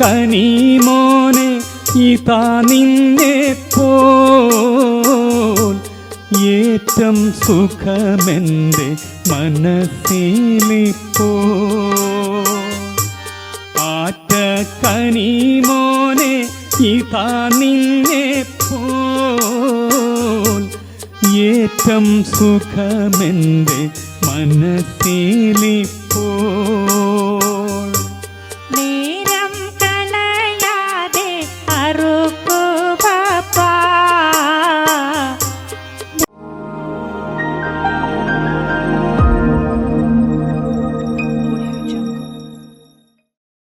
കനിമോനെ ഇതാ നിന്നെ പോൽ. ഏറ്റം സുഖമെന്റെ മനസ്സിലിപ്പോ ആറ്റ കനിമോനെ ഇതാ നിന്നെ പോൽ. ഏറ്റം സുഖമെന്റെ മനസ്സിലിപ്പോ